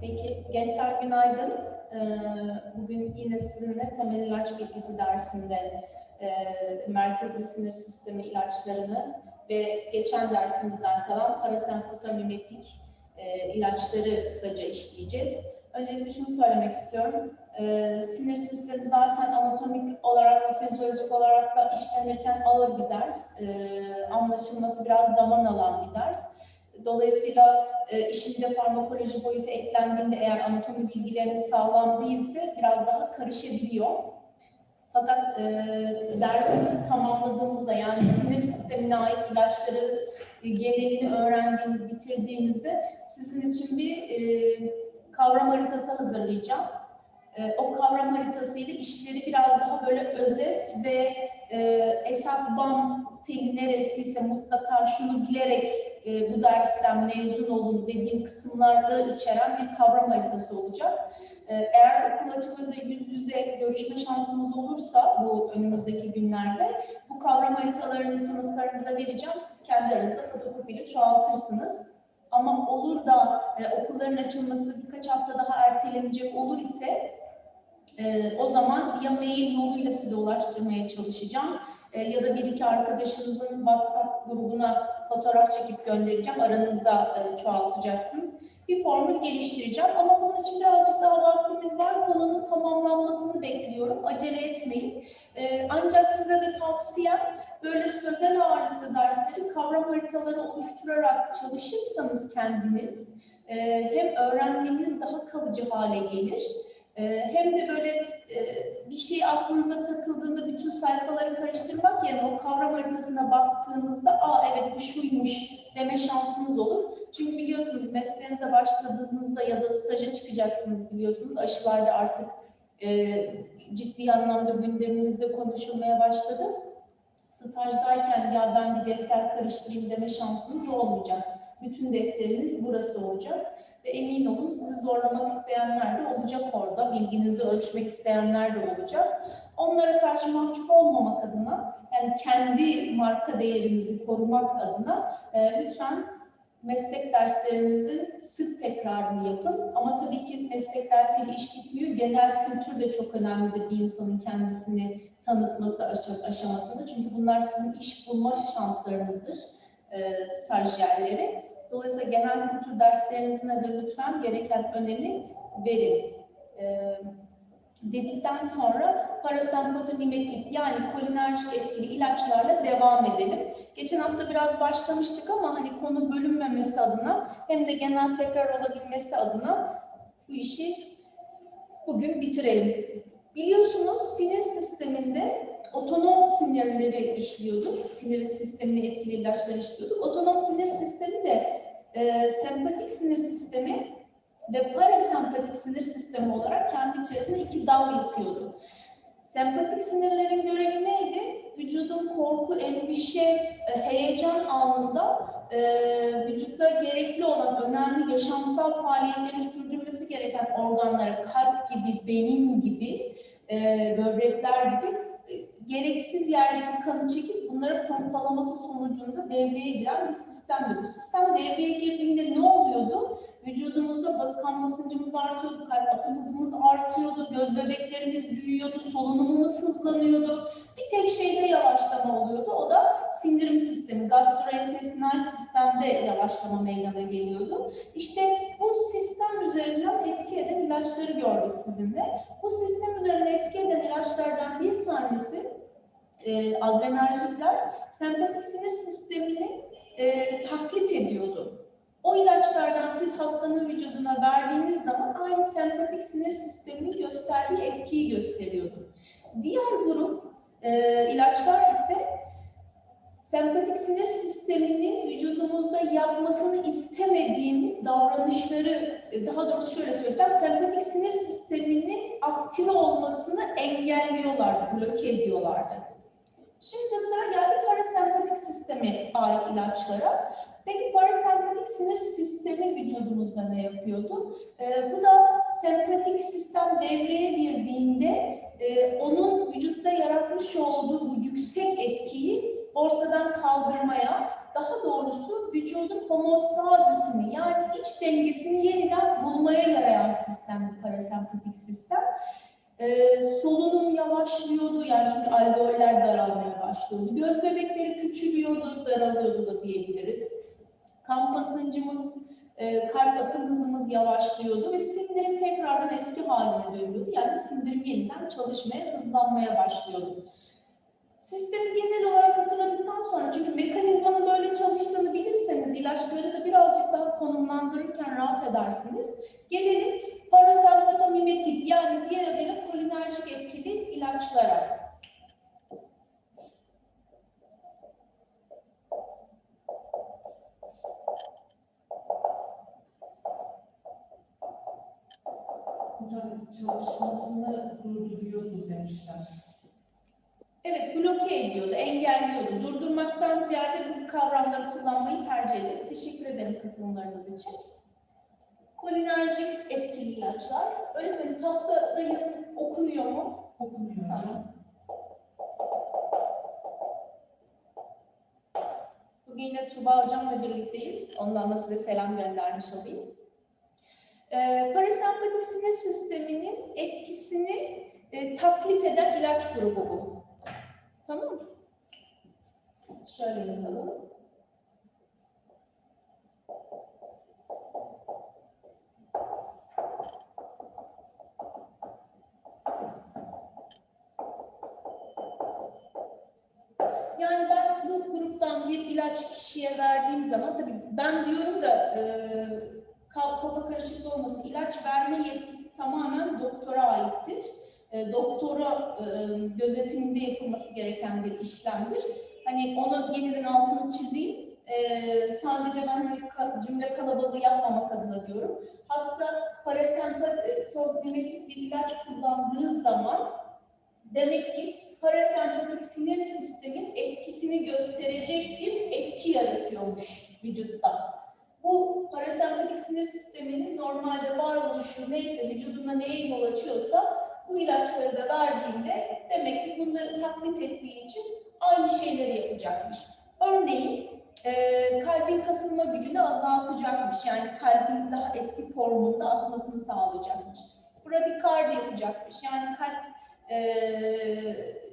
Peki gençler günaydın. Ee, Bugün yine sizinle temel ilaç bilgisi dersinde e, merkezi sinir sistemi ilaçlarını ve geçen dersimizden kalan parasempatamimetik e, ilaçları kısaca işleyeceğiz. Öncelikle şunu söylemek istiyorum. Ee, Sinir sistemi zaten anatomik olarak fizyolojik olarak da işlenirken ağır bir ders. Ee, Anlaşılması biraz zaman alan bir ders. Dolayısıyla e, işin de farmakoloji boyutu eklendiğinde eğer anatomi bilgileriniz sağlam değilse biraz daha karışabiliyor. Fakat e, dersimizi tamamladığımızda yani sinir sistemine ait ilaçları e, genelini öğrendiğimiz, bitirdiğimizde sizin için bir e, kavram haritası hazırlayacağım. E, o kavram haritası ile işleri biraz daha böyle özet ve e, esas bam teli neresiyse mutlaka şunu bilerek e, bu dersten mezun olun dediğim kısımları içeren bir kavram haritası olacak. E, eğer okul açılır da yüz yüze görüşme şansımız olursa bu önümüzdeki günlerde bu kavram haritalarını sınıflarınıza vereceğim. Siz kendi aranızda fotokopiyle çoğaltırsınız. Ama olur da e, okulların açılması birkaç hafta daha ertelenecek olur ise e, o zaman ya mail yoluyla size ulaştırmaya çalışacağım e, ya da bir iki arkadaşınızın WhatsApp grubuna fotoğraf çekip göndereceğim. Aranızda e, çoğaltacaksınız. Bir formül geliştireceğim ama bunun için birazcık daha vaktimiz var. Konunun tamamlanmasını bekliyorum. Acele etmeyin. E, ancak size de tavsiyem böyle sözel ağırlıklı dersleri kavram haritaları oluşturarak çalışırsanız kendiniz e, hem öğrenmeniz daha kalıcı hale gelir hem de böyle e, bir şey aklınızda takıldığında bütün sayfaları karıştırmak yerine o kavram haritasına baktığınızda aa evet bu şuymuş deme şansınız olur. Çünkü biliyorsunuz mesleğinize başladığınızda ya da staja çıkacaksınız biliyorsunuz. Aşılar da artık e, ciddi anlamda gündemimizde konuşulmaya başladı. Stajdayken ya ben bir defter karıştırayım deme şansınız olmayacak. Bütün defteriniz burası olacak ve emin olun sizi zorlamak isteyenler de olacak orada. Bilginizi ölçmek isteyenler de olacak. Onlara karşı mahcup olmamak adına, yani kendi marka değerinizi korumak adına e, lütfen meslek derslerinizin sık tekrarını yapın. Ama tabii ki meslek dersiyle iş bitmiyor. Genel kültür de çok önemlidir bir insanın kendisini tanıtması aşamasında. Çünkü bunlar sizin iş bulma şanslarınızdır, e, stajyerleri. Dolayısıyla genel kültür derslerinize de lütfen gereken önemi verin. Ee, dedikten sonra parasempatomimetik yani kolinerjik etkili ilaçlarla devam edelim. Geçen hafta biraz başlamıştık ama hani konu bölünmemesi adına hem de genel tekrar olabilmesi adına bu işi bugün bitirelim. Biliyorsunuz sinir sisteminde otonom sinirleri işliyorduk. Sinir sistemini etkili ilaçlar işliyorduk. Otonom sinir sistemi de e, sempatik sinir sistemi ve parasempatik sinir sistemi olarak kendi içerisinde iki dal yapıyordu. Sempatik sinirlerin görevi neydi? Vücudun korku, endişe, e, heyecan anında e, vücutta gerekli olan önemli yaşamsal faaliyetleri sürdürmesi gereken organlara kalp gibi, beyin gibi, e, böbrekler gibi gereksiz yerdeki kanı çekip bunları pompalaması sonucunda devreye giren bir sistemdi. Bu sistem devreye girdiğinde ne oluyordu? Vücudumuzda kan basıncımız artıyordu, kalp atım artıyordu, göz bebeklerimiz büyüyordu, solunumumuz hızlanıyordu. Bir tek şeyde yavaşlama oluyordu. O da sindirim sistemi, gastrointestinal sistemde yavaşlama meydana geliyordu. İşte bu sistem üzerinden etki eden ilaçları gördük sizinle. Bu sistem üzerinden etki eden ilaçlardan bir tanesi e, adrenerjikler sempatik sinir sistemini e, taklit ediyordu. O ilaçlardan siz hastanın vücuduna verdiğiniz zaman aynı sempatik sinir sisteminin gösterdiği etkiyi gösteriyordu. Diğer grup e, ilaçlar ise sempatik sinir sisteminin vücudumuzda yapmasını istemediğimiz davranışları, e, daha doğrusu şöyle söyleyeceğim, sempatik sinir sisteminin aktive olmasını engelliyorlar, bloke ediyorlardı. Şimdi sıra geldi parasempatik sisteme ait ilaçlara. Peki parasempatik sinir sistemi vücudumuzda ne yapıyordu? Ee, bu da sempatik sistem devreye girdiğinde e, onun vücutta yaratmış olduğu bu yüksek etkiyi ortadan kaldırmaya, daha doğrusu vücudun homostazisini yani iç dengesini yeniden gereken bir parasempatik sistem. Ee, solunum yavaşlıyordu yani çünkü alveoller daralmaya başlıyordu. Göz bebekleri küçülüyordu, daralıyordu da diyebiliriz. Kan basıncımız, e, kalp atım hızımız yavaşlıyordu ve sindirim tekrardan eski haline dönüyordu. Yani sindirim yeniden çalışmaya, hızlanmaya başlıyordu. Sistemi genel olarak hatırladıktan sonra çünkü mekanizmanın böyle çalıştığını bilirseniz ilaçları da birazcık daha konumlandırırken rahat edersiniz. Gelelim parasempatomimetik yani diğer adıyla kolinerjik etkili ilaçlara. Hocam çalışmasını durduruyordu demişler. Evet bloke ediyordu, engelliyordu. Durdurmaktan ziyade bu kavramları kullanmayı tercih ederim. Teşekkür ederim katılımlarınız için. Kolinerjik etkili ilaçlar. Öğretmenim tahtada yazım okunuyor mu? Okunuyor Tamam. hocam. Bugün yine Tuğba Hocam'la birlikteyiz. Ondan da size selam göndermiş olayım. Ee, parasempatik sinir sisteminin etkisini e, taklit eden ilaç grubu bu. Tamam mı? Şöyle yazalım. Yani ben bu gruptan bir ilaç kişiye verdiğim zaman tabii ben diyorum da e, kafa karışıklığı olmasın. İlaç verme yetkisi tamamen doktora aittir. E, doktora e, gözetiminde yapılması gereken bir işlemdir. Hani onu yeniden altını çizeyim. E, sadece ben hani ka- cümle kalabalığı yapmamak adına diyorum. Hasta parasempatik bir ilaç kullandığı zaman demek ki parasempatik sinir sistemin etkisini gösterecek bir etki yaratıyormuş vücutta. Bu parasempatik sinir sisteminin normalde varoluşu neyse, vücudunda neye yol açıyorsa bu ilaçları da verdiğinde demek ki bunları taklit ettiği için aynı şeyleri yapacakmış. Örneğin e, kalbin kasılma gücünü azaltacakmış. Yani kalbin daha eski formunda atmasını sağlayacakmış. Bradikardi yapacakmış. Yani kalp e,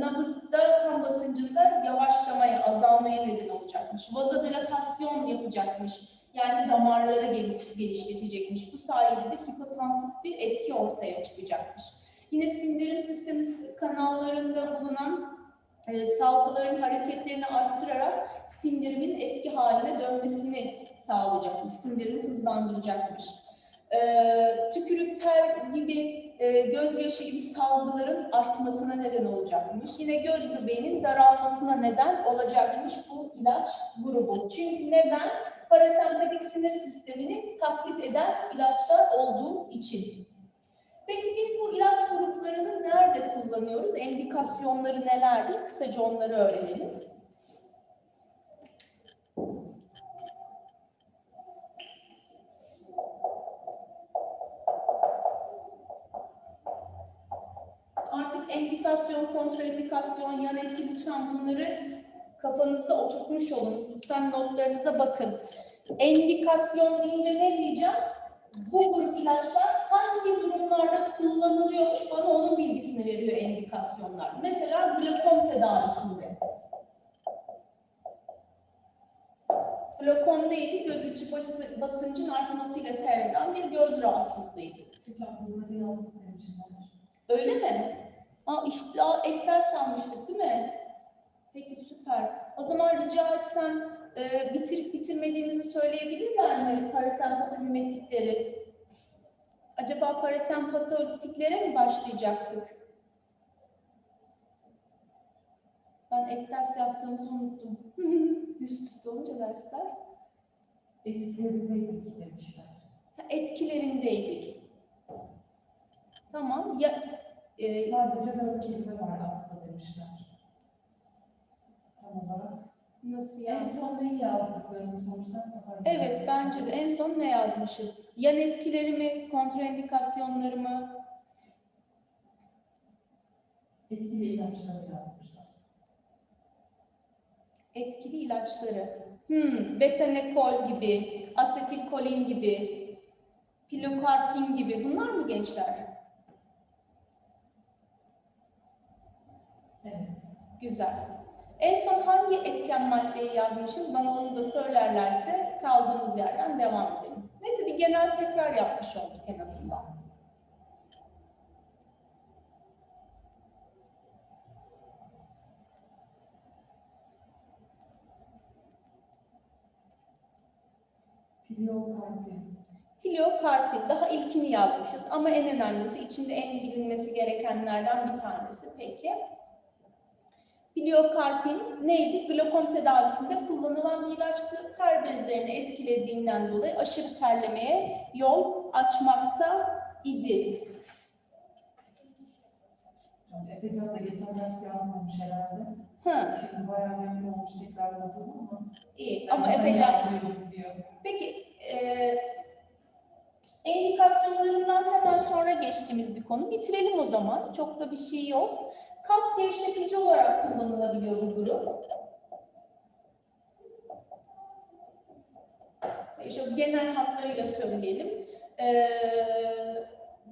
nabızda kan basıncında yavaşlamaya, azalmaya neden olacakmış. Vazodilatasyon yapacakmış. Yani damarları genişletecekmiş. Bu sayede de hipotansif bir etki ortaya çıkacakmış. Yine sindirim sistemi kanallarında bulunan e, salgıların hareketlerini arttırarak sindirimin eski haline dönmesini sağlayacakmış. Sindirimi hızlandıracakmış. E, tükürük, ter gibi, e, gözyaşı gibi salgıların artmasına neden olacakmış. Yine göz bebeğinin daralmasına neden olacakmış bu ilaç grubu. Çünkü neden? Parasempatik sinir sistemini taklit eden ilaçlar olduğu için. Peki biz bu ilaç gruplarını nerede kullanıyoruz? Endikasyonları nelerdir? Kısaca onları öğrenelim. Endikasyon, kontraindikasyon, yan etki lütfen bunları kafanızda oturtmuş olun. Lütfen notlarınıza bakın. Endikasyon deyince ne diyeceğim? Bu grup ilaçlar hangi durumlarda kullanılıyormuş bana onun bilgisini veriyor endikasyonlar. Mesela glokom tedavisinde. Glokom neydi? Göz içi bası- basıncın artmasıyla seyreden bir göz rahatsızlığıydı. Hocam bunları yazdık demişler. Öyle mi? Aa, işte aa, ek ders almıştık değil mi? Peki süper. O zaman rica etsem e, bitirip bitirmediğimizi söyleyebilirler mi parasempatomimetikleri? Acaba parasempatolitiklere mi başlayacaktık? Ben ek ders yaptığımızı unuttum. Üst üste olunca dersler. Etkilerindeydik demişler. Ha, etkilerindeydik. Tamam. Ya, e, Sadece dört kelime var altta demişler. Tam olarak. nasıl En yani? son neyi yazdıklarını sorsak daha iyi. Evet, bence de en son ne yazmışız? Yan etkileri mi, kontraindikasyonları mı? Etkili ilaçları yazmışlar. Etkili ilaçları. Hmm, betanekol gibi, asetilkolin gibi. Pilokarpin gibi bunlar mı gençler? Evet. Güzel. En son hangi etken maddeyi yazmışız? Bana onu da söylerlerse kaldığımız yerden devam edelim. Neyse bir genel tekrar yapmış olduk en azından. Pilokarpin. Pilokarpin daha ilkini yazmışız ama en önemlisi içinde en bilinmesi gerekenlerden bir tanesi. Peki. Pilokarpin neydi? Glokom tedavisinde kullanılan bir ilaçtı. Kar bezlerini etkilediğinden dolayı aşırı terlemeye yol açmakta idi. Yani Efecan da geçen ders yazmamış herhalde. Hı, Şimdi bayağı memnun olmuş tekrar olduğunu ama. iyi ama Efecan. Peki, e, endikasyonlarından hemen sonra geçtiğimiz bir konu. Bitirelim o zaman. Çok da bir şey yok. Kas gevşetici olarak kullanılabiliyor bu grup. E, Şu genel hatlarıyla söyleyelim. E,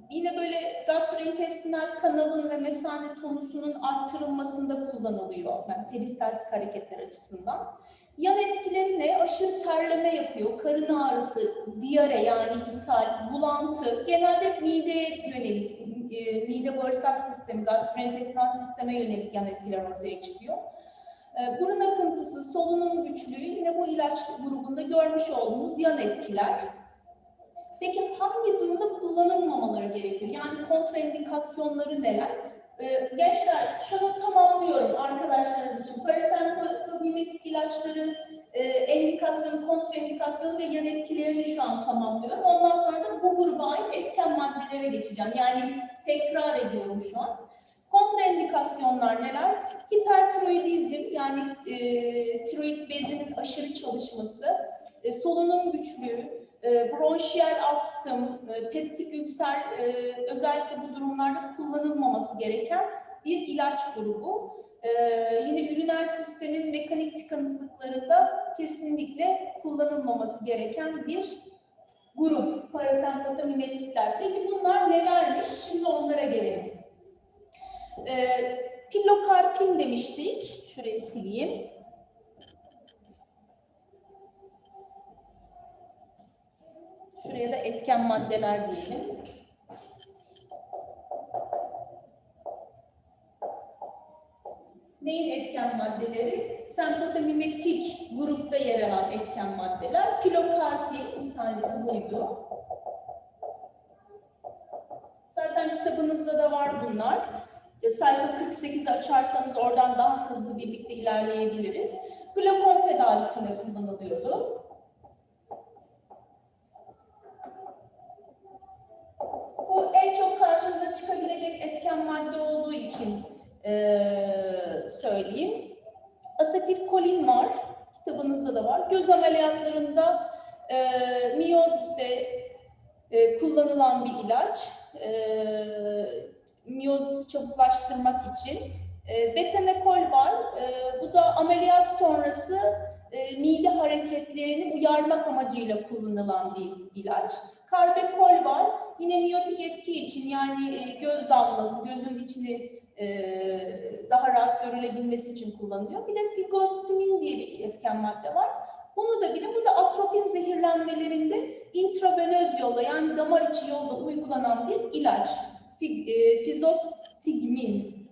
yine böyle gastrointestinal kanalın ve mesane tonusunun arttırılmasında kullanılıyor. Yani peristaltik hareketler açısından. Yan etkileri ne? Aşırı terleme yapıyor, karın ağrısı, diyare yani ishal, bulantı, genelde mideye yönelik, e, mide bağırsak sistemi, gastrointestinal sisteme yönelik yan etkiler ortaya çıkıyor. E, burun akıntısı, solunum güçlüğü yine bu ilaç grubunda görmüş olduğumuz yan etkiler. Peki hangi durumda kullanılmamaları gerekiyor? Yani kontraindikasyonları neler? Ee, gençler şunu tamamlıyorum arkadaşlarınız için. Parasentomimetik ilaçları, e, endikasyonu, kontraindikasyonu ve yan etkilerini şu an tamamlıyorum. Ondan sonra da bu gruba ait etken maddelere geçeceğim. Yani tekrar ediyorum şu an. Kontraindikasyonlar neler? Hipertiroidizm yani e, tiroid bezinin aşırı çalışması, e, solunum güçlüğü, e, bronşiyel astım, e, peptik ülser e, özellikle bu durumlarda kullanılmaması gereken bir ilaç grubu. E, yine üriner sistemin mekanik tıkanıklıklarında kesinlikle kullanılmaması gereken bir grup parasempatomimetikler. Peki bunlar nelermiş? Şimdi onlara gelelim. E, pilokarpin demiştik. Şurayı sileyim. Şuraya da etken maddeler diyelim. Neyin etken maddeleri? Sempatomimetik grupta yer alan etken maddeler. Pilokarpin bir tanesi buydu. Zaten kitabınızda da var bunlar. E, Sayfa 48'i açarsanız oradan daha hızlı birlikte ilerleyebiliriz. Glokom tedavisinde kullanılıyordu. Bu en çok karşınıza çıkabilecek etken madde olduğu için eee, söyleyeyim. Asetilkolin var, kitabınızda da var. Göz ameliyatlarında eee miyoziste eee, kullanılan bir ilaç. Eee miyozisi çabuklaştırmak için. Eee betanekol var, Eee, bu da ameliyat sonrası eee, mide hareketlerini uyarmak amacıyla kullanılan bir ilaç. Karbekol var. Yine miyotik etki için yani e, göz damlası, gözün içini e, daha rahat görülebilmesi için kullanılıyor. Bir de figostimin diye bir etken madde var. Bunu da bilin. Bu da atropin zehirlenmelerinde intravenöz yolla yani damar içi yolda uygulanan bir ilaç. E, Fizostigmin.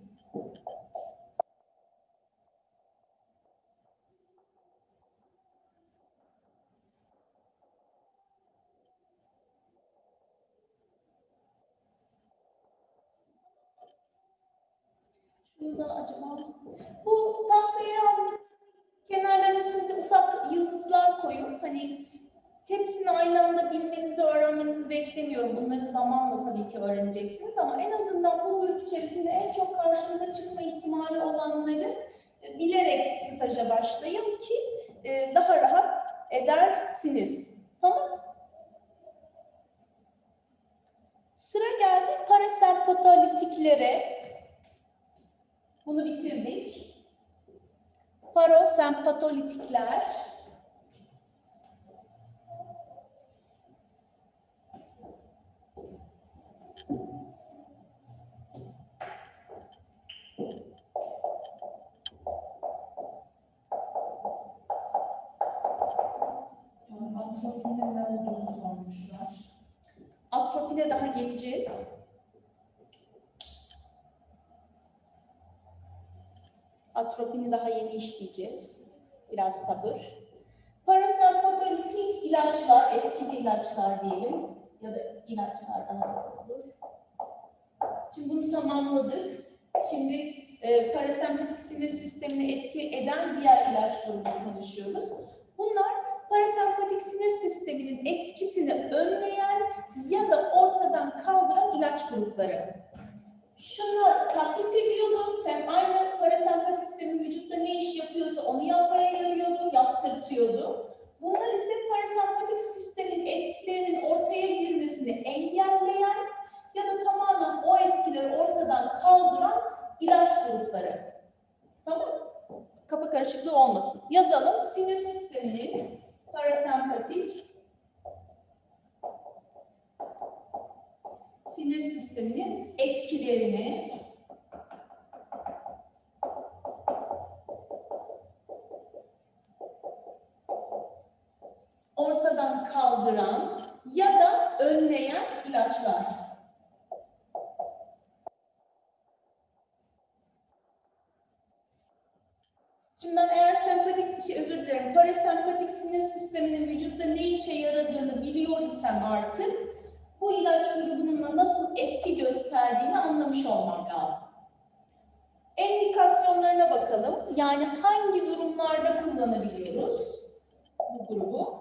Şunu da acaba... Bu tahtaya yazdık. Kenarlarına siz de ufak yıldızlar koyun. Hani hepsini aynı anda bilmenizi, öğrenmenizi beklemiyorum. Bunları zamanla tabii ki öğreneceksiniz ama en azından bu grup içerisinde en çok karşınıza çıkma ihtimali olanları e, bilerek staja başlayın ki e, daha rahat edersiniz. Tamam? Sıra geldi parasempatolitiklere. Bunu bitirdik sempatolitikler Atropine olduğunu sormuşlar. Atropine daha geleceğiz. Atropini daha yeni işleyeceğiz. Biraz sabır. Parasempatolitik ilaçlar, etkili ilaçlar diyelim ya da ilaçlar daha olur. Şimdi bunu tamamladık. Şimdi e, parasempatik sinir sistemine etki eden diğer ilaç grubunu konuşuyoruz. Bunlar parasempatik sinir sisteminin etkisini önleyen ya da ortadan kaldıran ilaç grupları. Şunlar taklit ediyordu. Sen aynı parasempatik sistemin vücutta ne iş yapıyorsa onu yapmaya yarıyordu, yaptırtıyordu. Bunlar ise parasempatik sistemin etkilerinin ortaya girmesini engelleyen ya da tamamen o etkileri ortadan kaldıran ilaç grupları. Tamam Kafa karışıklığı olmasın. Yazalım. Sinir sisteminin parasempatik sinir sisteminin etkilerini ortadan kaldıran ya da önleyen ilaçlar. Şimdi ben eğer sempatik, şey, özür dilerim, parasempatik sinir sisteminin vücutta ne işe yaradığını biliyor isem artık, bu ilaç grubunun nasıl etki gösterdiğini anlamış olmam lazım. Endikasyonlarına bakalım. Yani hangi durumlarda kullanabiliyoruz bu grubu?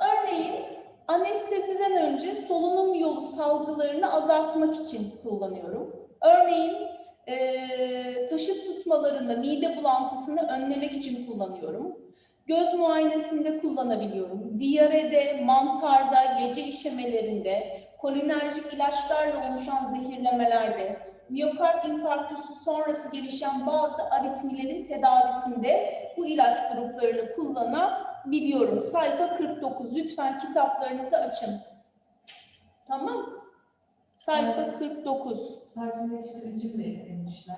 Örneğin anesteziden önce solunum yolu salgılarını azaltmak için kullanıyorum. Örneğin eee taşıt tutmalarında mide bulantısını önlemek için kullanıyorum. Göz muayenesinde kullanabiliyorum. Diyarede, mantarda, gece işemelerinde, kolinerjik ilaçlarla oluşan zehirlemelerde, miyokard infarktüsü sonrası gelişen bazı aritmilerin tedavisinde bu ilaç gruplarını kullanabiliyorum. Sayfa 49. Lütfen kitaplarınızı açın. Tamam. Sayfa 49. Sakinleştirici bile eklemişler.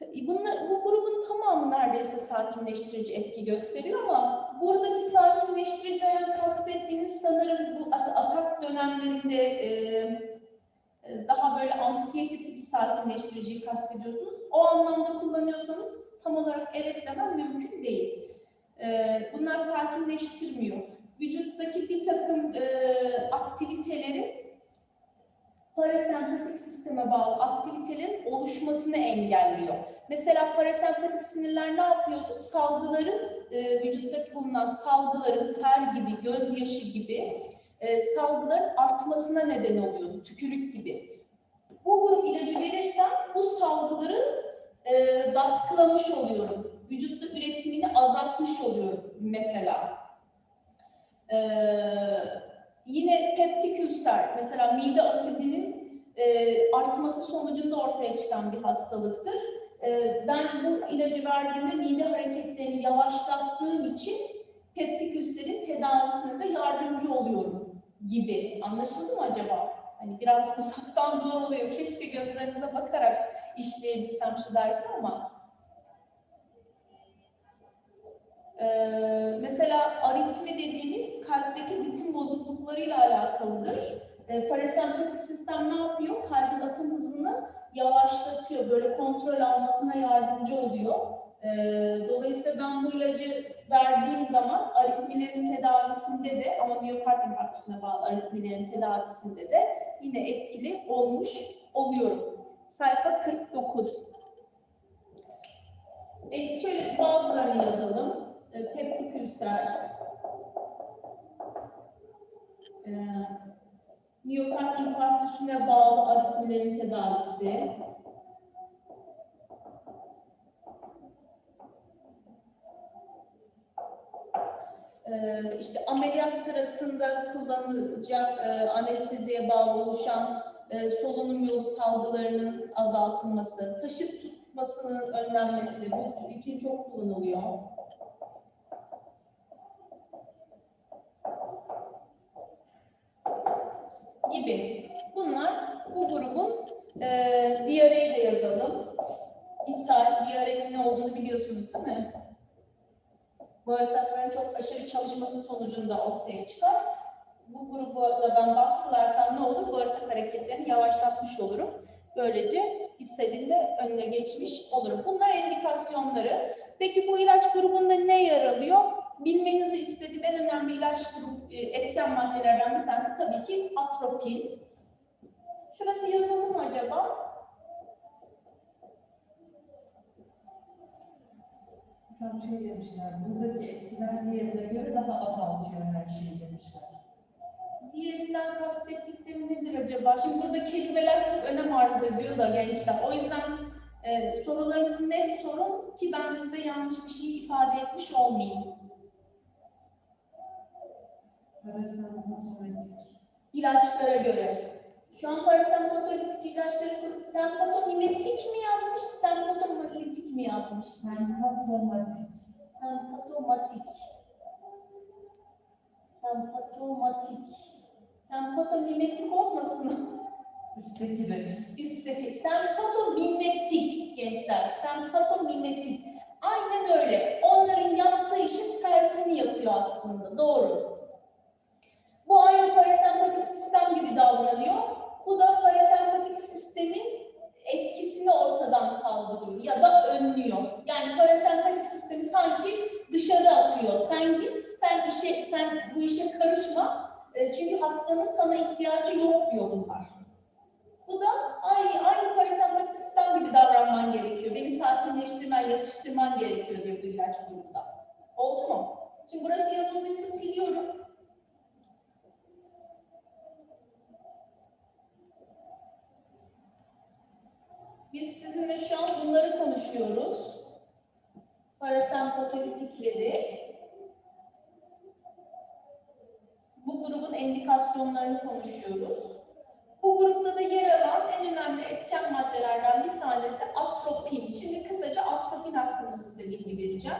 Bunlar, bu grubun tamamı neredeyse sakinleştirici etki gösteriyor ama buradaki sakinleştiricilerden kastettiğiniz sanırım bu at- atak dönemlerinde e, daha böyle anksiyete tipi sakinleştiriciyi kastediyorsunuz. O anlamda kullanıyorsanız tam olarak evet demem mümkün değil. E, bunlar sakinleştirmiyor. Vücuttaki bir takım e, aktivitelerin parasempatik sisteme bağlı aktivitelerin oluşmasını engelliyor. Mesela parasempatik sinirler ne yapıyordu? Salgıların, e, vücuttaki bulunan salgıların ter gibi, gözyaşı gibi e, salgıların artmasına neden oluyordu, tükürük gibi. Bu grup ilacı verirsem bu salgıları e, baskılamış oluyorum. Vücutta üretimini azaltmış oluyorum mesela. E, yine peptik ülser, mesela mide asidinin e, artması sonucunda ortaya çıkan bir hastalıktır. E, ben bu ilacı verdiğimde mide hareketlerini yavaşlattığım için peptik ülserin tedavisine de yardımcı oluyorum gibi. Anlaşıldı mı acaba? Hani biraz uzaktan zor oluyor. Keşke gözlerinize bakarak işleyebilsem şu dersi ama. Ee, mesela aritmi dediğimiz kalpteki ritim bozukluklarıyla alakalıdır. Ee, parasempatik sistem ne yapıyor? Kalbin atım hızını yavaşlatıyor. Böyle kontrol almasına yardımcı oluyor. Ee, dolayısıyla ben bu ilacı verdiğim zaman aritmilerin tedavisinde de ama miyokard infarktüsüne bağlı aritmilerin tedavisinde de yine etkili olmuş oluyorum. Sayfa 49. E, şöyle bazılarını yazalım. E, peptik ülser, e, miyokard infarktüsüne bağlı aritmilerin tedavisi, Ee, işte ameliyat sırasında kullanılacak e, anesteziye bağlı oluşan e, solunum yolu salgılarının azaltılması, taşıt tutmasının önlenmesi bu için çok kullanılıyor. Gibi. Bunlar bu grubun e, diyareyi de yazalım. İshal, diyarenin ne olduğunu biliyorsunuz değil mi? bağırsakların çok aşırı çalışması sonucunda ortaya çıkar. Bu grubu da ben baskılarsam ne olur? Bağırsak hareketlerini yavaşlatmış olurum. Böylece istediğinde önüne geçmiş olurum. Bunlar indikasyonları. Peki bu ilaç grubunda ne yer alıyor? Bilmenizi istediğim en önemli ilaç grubu, e, etken maddelerden bir tanesi tabii ki atropin. Şurası yazılı mı acaba? Hocam şey demişler, buradaki etkiler diğerine göre daha azaltıyor her şeyi demişler. Diğerinden kastettikleri nedir acaba? Şimdi burada kelimeler çok önem arz ediyor da gençler. O yüzden e, sorularınızı net sorun ki ben de size yanlış bir şey ifade etmiş olmayayım. Parasempatik. İlaçlara göre. Şu an parasempatolitik ilaçları sempatomimetik mi yazmış, sempatomimetik mi yazmış? Sempatomatik. Sempatomatik. Sempatomatik. Sempatomimetik olmasın? Üstteki demiş. Üstteki sempatomimetik gençler. Sempatomimetik. Aynen öyle. Onların yaptığı işin tersini yapıyor aslında. Doğru. Bu aynı parasempatik sistem gibi davranıyor. Bu da parasempatik sistemin etkisini ortadan kaldırıyor ya da önlüyor. Yani parasempatik sistemi sanki dışarı atıyor. Sen git, sen işe, sen bu işe karışma. E, Çünkü hastanın sana ihtiyacı yok diyor bunlar. Bu da aynı, aynı parasempatik sistem gibi davranman gerekiyor. Beni sakinleştirmen, yatıştırman gerekiyor diyor bu ilaç grubunda. Oldu mu? Şimdi burası yazıldıysa siliyorum. Biz sizinle şu an bunları konuşuyoruz. Parasempatolitikleri. Bu grubun endikasyonlarını konuşuyoruz. Bu grupta da yer alan en önemli etken maddelerden bir tanesi atropin. Şimdi kısaca atropin hakkında size bilgi vereceğim.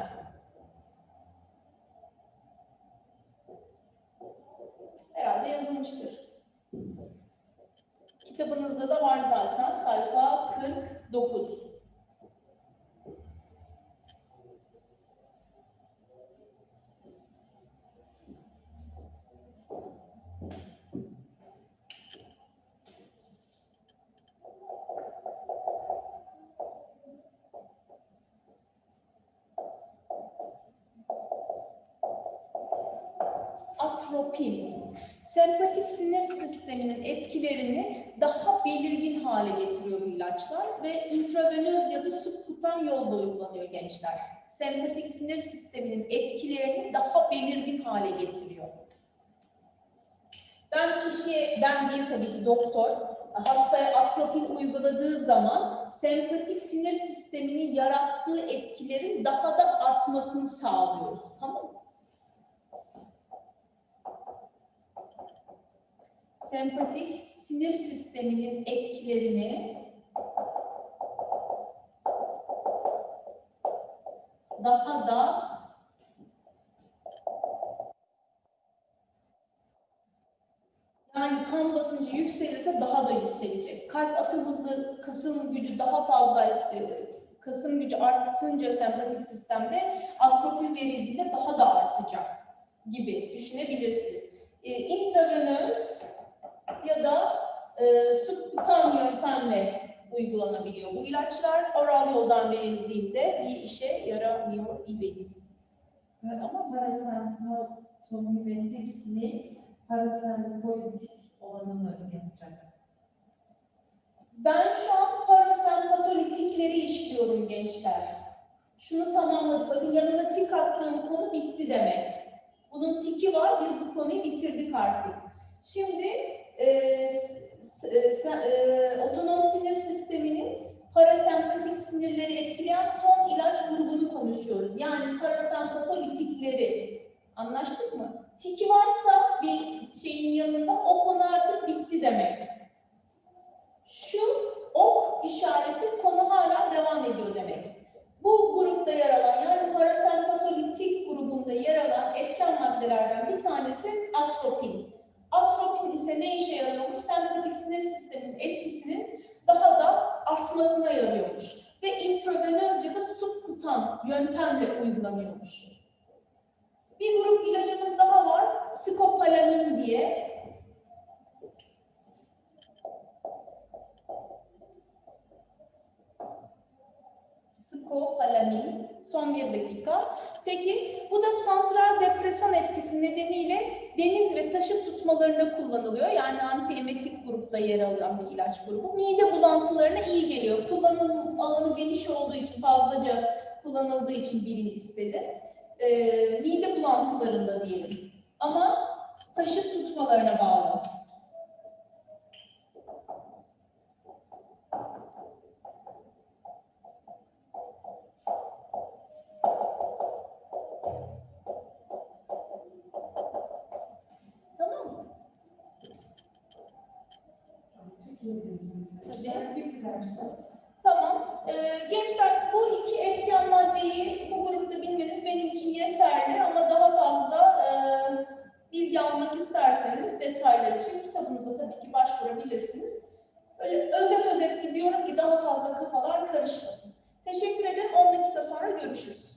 Herhalde yazılmıştır. Kitabınızda da var zaten sayfa 49. atropin. Sempatik sinir sisteminin etkilerini daha belirgin hale getiriyor bu ilaçlar ve intravenöz ya da subkutan yolda uygulanıyor gençler. Sempatik sinir sisteminin etkilerini daha belirgin hale getiriyor. Ben kişiye, ben değil tabii ki doktor, hastaya atropin uyguladığı zaman sempatik sinir sisteminin yarattığı etkilerin daha da artmasını sağlıyoruz. Tamam mı? Sempatik sinir sisteminin etkilerini daha da yani kan basıncı yükselirse daha da yükselecek. Kalp atım hızı, kısım gücü daha fazla e, kısım gücü artınca sempatik sistemde atropin verildiğinde daha da artacak gibi düşünebilirsiniz. E, intravenöz ya da e, subkutan yöntemle uygulanabiliyor. Bu ilaçlar oral yoldan verildiğinde bir işe yaramıyor idi. Evet, ama parasempatomimetik mi? Parasempatik olanını yapacak. Ben şu an parasempatolitikleri işliyorum gençler. Şunu tamamladık. Bakın yanına tik attığım konu bitti demek. Bunun tiki var. Biz bu konuyu bitirdik artık. Şimdi e, s- e, e, otonom sinir sisteminin parasempatik sinirleri etkileyen son ilaç grubunu konuşuyoruz. Yani parasempatolitikleri. Anlaştık mı? Tiki varsa bir şeyin yanında o konu artık bitti demek. Şu ok işareti konu hala devam ediyor demek. Bu grupta yer alan yani parasempatolitik grubunda yer alan etken maddelerden bir tanesi atropin. Atropin ise ne işe yarıyormuş? Sempatik sinir sisteminin etkisinin daha da artmasına yarıyormuş. Ve intravenöz ya da subkutan yöntemle uygulanıyormuş. Bir grup ilacımız daha var. Skopalamin diye. Skopalamin. Son bir dakika. Peki bu da santral depresan etkisi nedeniyle deniz ve taşı tutmalarına kullanılıyor. Yani antiemetik grupta yer alan bir ilaç grubu. Mide bulantılarına Kullanım alanı geniş olduğu için fazlaca kullanıldığı için birin istedi. Ee, mide bulantılarında diyelim. Ama taşı tutmalarına bağlı. Tabii. Bir dilerseniz. Ee, gençler bu iki etken maddeyi bu grupta bilmeniz benim için yeterli ama daha fazla e, bilgi almak isterseniz detaylar için kitabınıza tabii ki başvurabilirsiniz. Böyle özet özet gidiyorum ki daha fazla kafalar karışmasın. Teşekkür ederim. 10 dakika sonra görüşürüz.